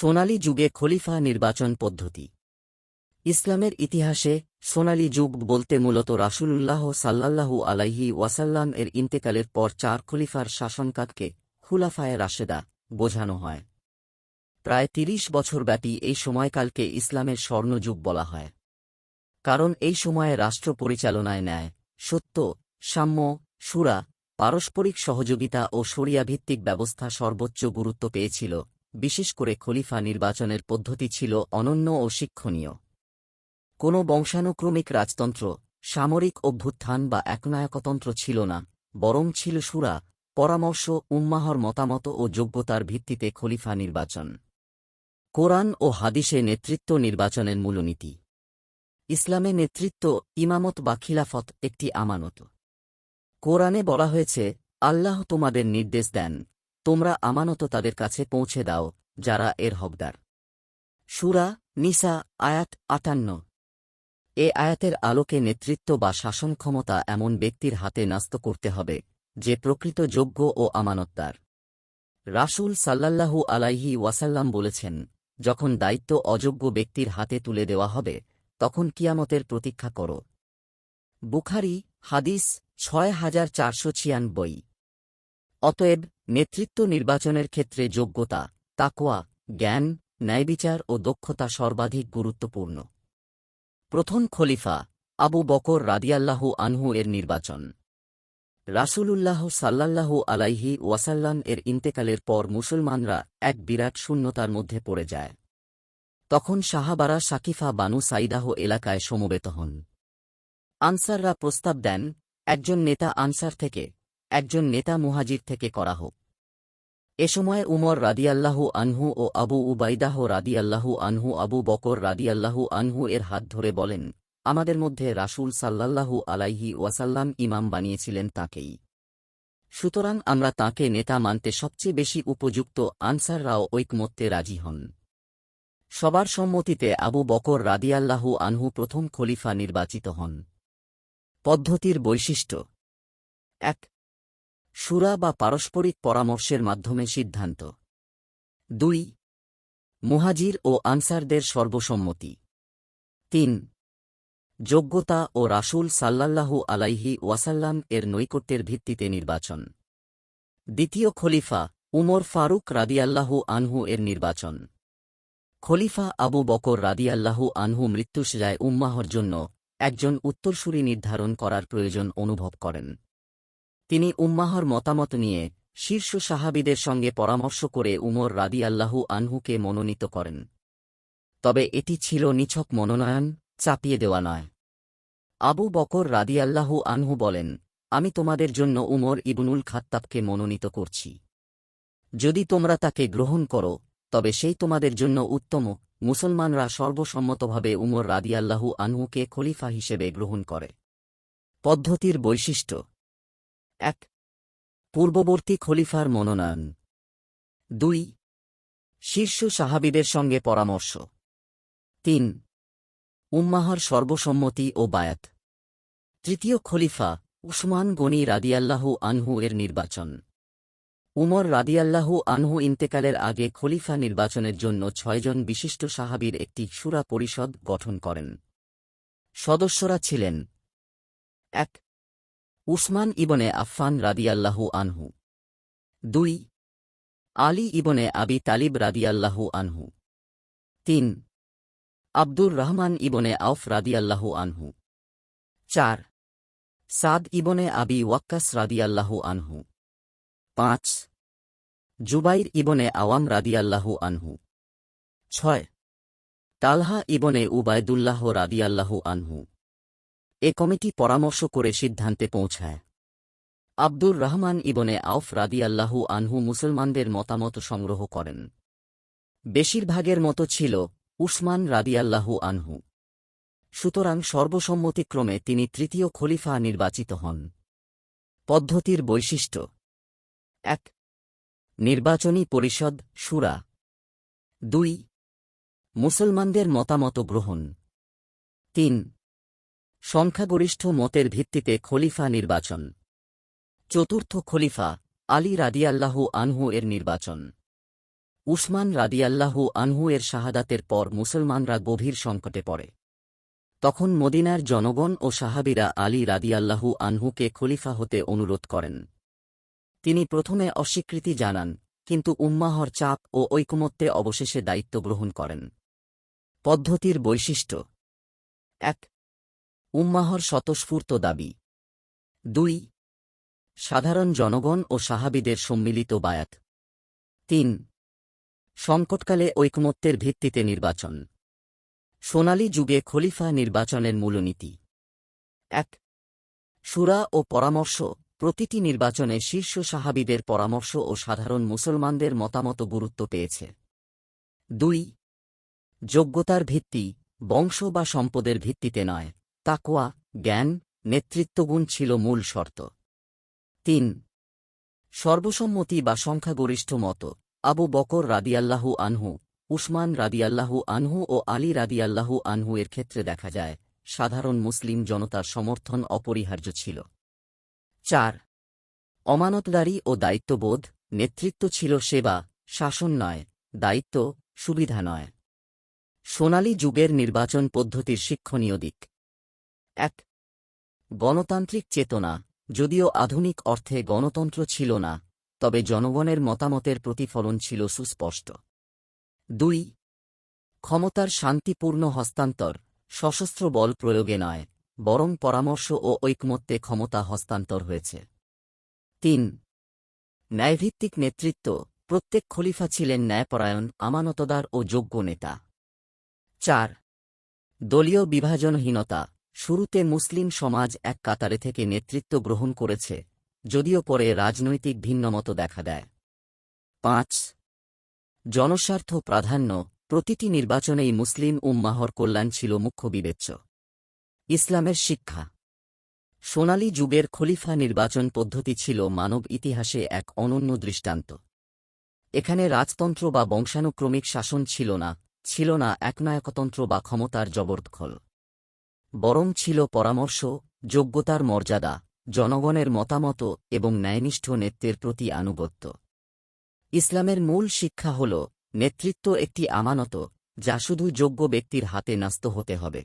সোনালী যুগে খলিফা নির্বাচন পদ্ধতি। ইসলামের ইতিহাসে সোনালী যুগ বলতে মূলত রাসূলুল্লাহ সাল্লাল্লাহু আলাইহি ওয়াসাল্লাম এর ইন্তেকালের পর চার খলিফার শাসনকালকে খুলাফায়ে রাশেদা বোঝানো হয়। প্রায় তিরিশ বছরব্যাপী এই সময়কালকে ইসলামের স্বর্ণযুগ বলা হয়। কারণ এই সময়ে রাষ্ট্র পরিচালনায় ন্যায়, সত্য, সাম্য, সুরা, পারস্পরিক সহযোগিতা ও শরিয়াভিত্তিক ব্যবস্থা সর্বোচ্চ গুরুত্ব পেয়েছিল। বিশেষ করে খলিফা নির্বাচনের পদ্ধতি ছিল অনন্য ও শিক্ষণীয়। কোনো বংশানুক্রমিক রাজতন্ত্র, সামরিক অভ্যুত্থান বা একনায়কতন্ত্র ছিল না, বরং ছিল সুরা, পরামর্শ, উম্মাহর মতামত ও যোগ্যতার ভিত্তিতে খলিফা নির্বাচন। কোরআন ও হাদিসে নেতৃত্ব নির্বাচনের মূলনীতি। ইসলামে নেতৃত্ব, ইমামত বা খিলাফত একটি আমানত। কোরআনে বলা হয়েছে, আল্লাহ তোমাদের নির্দেশ দেন তোমরা আমানত তাদের কাছে পৌঁছে দাও, যারা এর হকদার। সুরা নিসা আয়াত আটান্ন। এ আয়াতের আলোকে নেতৃত্ব বা শাসন ক্ষমতা এমন ব্যক্তির হাতে ন্যস্ত করতে হবে, যে প্রকৃত যোগ্য ও আমানতদার। রাসূল সাল্লাল্লাহু আলাইহি ওয়াসাল্লাম বলেছেন, যখন দায়িত্ব অযোগ্য ব্যক্তির হাতে তুলে দেওয়া হবে, তখন কিয়ামতের প্রতীক্ষা করো। বুখারি হাদিস ছয় হাজার চারশো ছিয়ানব্বই। অতএব, নেতৃত্ব নির্বাচনের ক্ষেত্রে যোগ্যতা তাকোয়া জ্ঞান, ন্যায়বিচার ও দক্ষতা সর্বাধিক গুরুত্বপূর্ণ। প্রথম খলিফা, আবু বকর রাদিয়াল্লাহু আনহু এর নির্বাচন। রাসূলুল্লাহ সাল্লাল্লাহু আলাইহি ওয়াসাল্লাম এর ইন্তেকালের পর মুসলমানরা এক বিরাট শূন্যতার মধ্যে পড়ে যায়। তখন সাহাবারা শাকিফা বানু সাইদাহ এলাকায় সমবেত হন। আনসাররা প্রস্তাব দেন, একজন নেতা আনসার থেকে একজন নেতা মুহাজির থেকে করা হোক। এ সময় উমর রাদিয়াল্লাহু আনহু ও আবু উবাইদাহ রাদিয়াল্লাহু আনহু, আবু বকর রাদিয়াল্লাহু আনহু এর হাত ধরে বলেন, আমাদের মধ্যে রাসূল সাল্লাল্লাহু আলাইহি ওয়াসাল্লাম ইমাম বানিয়েছিলেন তাকেই। সুতরাং আমরা তাকে নেতা মানতে সবচেয়ে বেশি উপযুক্ত আনসাররাও ঐকমত্যে রাজি হন। সবার সম্মতিতে আবু বকর রাদিয়াল্লাহু আনহু প্রথম খলিফা নির্বাচিত হন। পদ্ধতির বৈশিষ্ট্য। এক সুরা বা পারস্পরিক পরামর্শের মাধ্যমে সিদ্ধান্ত। দুই, মুহাজির ও আনসারদের সর্বসম্মতি। তিন, যোগ্যতা ও রাসূল সাল্লাল্লাহু আলাইহি ওয়াসাল্লাম এর নৈকট্যের ভিত্তিতে নির্বাচন। দ্বিতীয় খলিফা উমর ফারুক রাদিয়াল্লাহু আনহু এর নির্বাচন। খলিফা আবু বকর রাদিয়াল্লাহু আনহু মৃত্যুসজায় উম্মাহর জন্য একজন উত্তরসূরি নির্ধারণ করার প্রয়োজন অনুভব করেন। তিনি উম্মাহর মতামত নিয়ে শীর্ষ সাহাবিদের সঙ্গে পরামর্শ করে উমর রাদি রাদিয়াল্লাহু আনহুকে মনোনীত করেন। তবে এটি ছিল নিছক মনোনয়ন, চাপিয়ে দেওয়া নয়। আবু বকর রাদিয়াল্লাহু আনহু বলেন, আমি তোমাদের জন্য উমর ইবনুল খাত্তাবকে মনোনীত করছি। যদি তোমরা তাকে গ্রহণ করো, তবে সেই তোমাদের জন্য উত্তম। মুসলমানরা সর্বসম্মতভাবে উমর রাদিয়াল্লাহু আনহুকে খলিফা হিসেবে গ্রহণ করে। পদ্ধতির বৈশিষ্ট্য এক। পূর্ববর্তী খলিফার মনোনয়ন। দুই। শীর্ষ সাহাবিদের সঙ্গে পরামর্শ। তিন। উম্মাহর সর্বসম্মতি ও বায়াত। তৃতীয় খলিফা উসমান গনি রাদিয়াল্লাহু আনহু এর নির্বাচন। উমর রাদিয়াল্লাহু আনহু ইন্তেকালের আগে খলিফা নির্বাচনের জন্য ছয়জন বিশিষ্ট সাহাবির একটি সুরা পরিষদ গঠন করেন। সদস্যরা ছিলেন। এক। উসমান ইবনে আফফান রাদিয়াল্লাহু আনহু। দুই, আলী ইবনে আবি তালিব রাদিয়াল্লাহু আনহু। তিন, আব্দুর রহমান ইবনে আউফ রাদিয়াল্লাহু আনহু। চার, সাদ ইবনে আবি ওয়াক্কাস রাদিয়াল্লাহু আনহু। পাঁচ, জুবাইর ইবনে আওয়াম রাদিয়াল্লাহু আনহু। ছয়, তালহা ইবনে উবায়দুল্লাহ রাদিয়াল্লাহু আনহু। এ কমিটি পরামর্শ করে সিদ্ধান্তে পৌঁছায়। আব্দুর রহমান ইবনে আউফ রাদিয়াল্লাহু আনহু মুসলমানদের মতামত সংগ্রহ করেন। বেশিরভাগের মতো ছিল উসমান রাদিয়াল্লাহু আনহু। সুতরাং সর্বসম্মতিক্রমে তিনি তৃতীয় খলিফা নির্বাচিত হন। পদ্ধতির বৈশিষ্ট্য। এক, নির্বাচনী পরিষদ, সুরা। দুই, মুসলমানদের মতামত গ্রহণ। তিন সংখ্যাগরিষ্ঠ মতের ভিত্তিতে খলিফা নির্বাচন। চতুর্থ খলিফা আলী রাদিয়াল্লাহু আনহু এর নির্বাচন। উসমান রাদিয়াল্লাহু আনহু এর শাহাদাতের পর মুসলমানরা গভীর সংকটে পড়ে। তখন মদিনার জনগণ ও সাহাবিরা আলী রাদিয়াল্লাহু আনহুকে খলিফা হতে অনুরোধ করেন। তিনি প্রথমে অস্বীকৃতি জানান, কিন্তু উম্মাহর চাপ ও ঐকমত্যে অবশেষে দায়িত্ব গ্রহণ করেন। পদ্ধতির বৈশিষ্ট্য। এক উম্মাহর স্বতঃস্ফূর্ত দাবি। দুই, সাধারণ জনগণ ও সাহাবিদের সম্মিলিত বায়াত। তিন, সংকটকালে ঐকমত্যের ভিত্তিতে নির্বাচন। সোনালী যুগে খলিফা নির্বাচনের মূলনীতি। এক, সুরা ও পরামর্শ। প্রতিটি নির্বাচনে শীর্ষ সাহাবিদের পরামর্শ ও সাধারণ মুসলমানদের মতামত গুরুত্ব পেয়েছে। দুই, যোগ্যতার ভিত্তি বংশ বা সম্পদের ভিত্তিতে নয়। তাকোয়া জ্ঞান, নেতৃত্বগুণ ছিল মূল শর্ত। তিন, সর্বসম্মতি বা সংখ্যাগরিষ্ঠ মত। আবু বকর রাদিয়াল্লাহু আনহু, উসমান রাদিয়াল্লাহু আনহু ও আলী রাদিয়াল্লাহু আনহু এর ক্ষেত্রে দেখা যায়, সাধারণ মুসলিম জনতার সমর্থন অপরিহার্য ছিল। চার, অমানতদারি ও দায়িত্ববোধ, নেতৃত্ব ছিল সেবা, শাসন নয়, দায়িত্ব, সুবিধা নয়। সোনালী যুগের নির্বাচন পদ্ধতির শিক্ষণীয় দিক। এক গণতান্ত্রিক চেতনা, যদিও আধুনিক অর্থে গণতন্ত্র ছিল না, তবে জনগণের মতামতের প্রতিফলন ছিল সুস্পষ্ট। দুই ক্ষমতার শান্তিপূর্ণ হস্তান্তর, সশস্ত্র বল প্রয়োগে নয়, বরং পরামর্শ ও ঐকমত্যে ক্ষমতা হস্তান্তর হয়েছে। তিন ন্যায়ভিত্তিক নেতৃত্ব, প্রত্যেক খলিফা ছিলেন ন্যায়পরায়ণ, আমানতদার ও যোগ্য নেতা। চার দলীয় বিভাজনহীনতা শুরুতে মুসলিম সমাজ এক কাতারে থেকে নেতৃত্ব গ্রহণ করেছে, যদিও পরে রাজনৈতিক ভিন্নমত দেখা দেয়। পাঁচ, জনস্বার্থ প্রাধান্য। প্রতিটি নির্বাচনেই মুসলিম উম্মাহর কল্যাণ ছিল মুখ্য বিবেচ্য। ইসলামের শিক্ষা। সোনালী যুগের খলিফা নির্বাচন পদ্ধতি ছিল মানব ইতিহাসে এক অনন্য দৃষ্টান্ত। এখানে রাজতন্ত্র বা বংশানুক্রমিক শাসন ছিল না ছিল না একনায়কতন্ত্র বা ক্ষমতার জবরদখল। বরং ছিল পরামর্শ, যোগ্যতার মর্যাদা, জনগণের মতামত এবং ন্যায়নিষ্ঠ নেতৃত্বের প্রতি আনুগত্য। ইসলামের মূল শিক্ষা হল, নেতৃত্ব একটি আমানত, যা শুধু যোগ্য ব্যক্তির হাতে ন্যস্ত হতে হবে।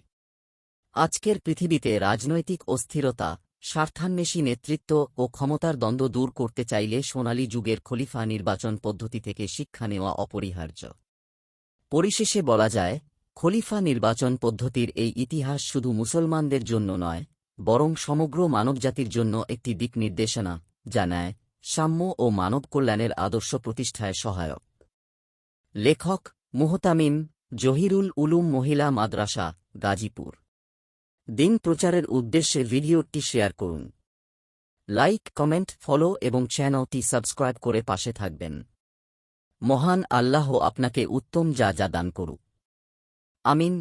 আজকের পৃথিবীতে রাজনৈতিক অস্থিরতা, স্বার্থান্বেষী নেতৃত্ব ও ক্ষমতার দ্বন্দ্ব দূর করতে চাইলে সোনালী যুগের খলিফা নির্বাচন পদ্ধতি থেকে শিক্ষা নেওয়া অপরিহার্য। পরিশেষে বলা যায় খলিফা নির্বাচন পদ্ধতির এই ইতিহাস শুধু মুসলমানদের জন্য নয়, বরং সমগ্র মানবজাতির জন্য একটি দিক নির্দেশনা, যা নেয় সাম্য ও মানব কল্যাণের আদর্শ প্রতিষ্ঠায় সহায়ক। লেখক মুহতামিম জহিরুল উলুম মহিলা মাদ্রাসা, গাজীপুর। দিন প্রচারের উদ্দেশ্যে ভিডিওটি শেয়ার করুন। লাইক, কমেন্ট, ফলো এবং চ্যানেলটি সাবস্ক্রাইব করে পাশে থাকবেন। মহান আল্লাহ আপনাকে উত্তম যা যা দান করুক। আমিন